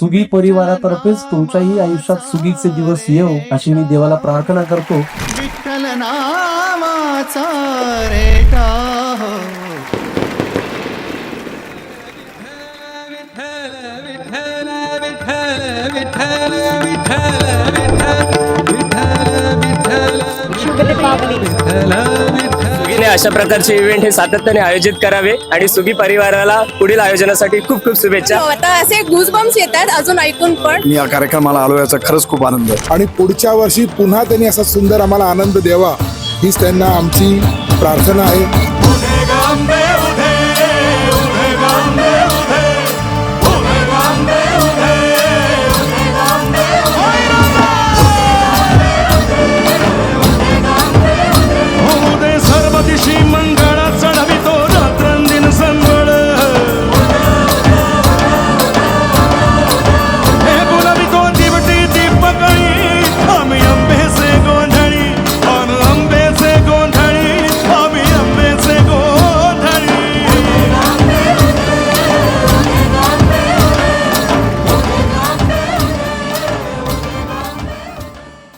Swiggy परिवारातर्फेच तुमच्याही आयुष्यात सुगीचे दिवस येऊ अशी मी देवाला प्रार्थना करतो. विठ्ठल नामाचा रेटा हो. सुगीने अशा प्रकारचे इव्हेंट हे सातत्याने आयोजित करावे आणि सुगी परिवाराला पुढील आयोजनासाठी खूप खूप शुभेच्छा. हो, आता असे गुजबम्स येतात अजून ऐकून पण. मी या कार्यक्रमाला आलो याचा खरंच खूप आनंद आहे. आणि पुढच्या वर्षी पुन्हा त्यांनी असा सुंदर आम्हाला आनंद द्यावा हीच त्यांना आमची प्रार्थना आहे.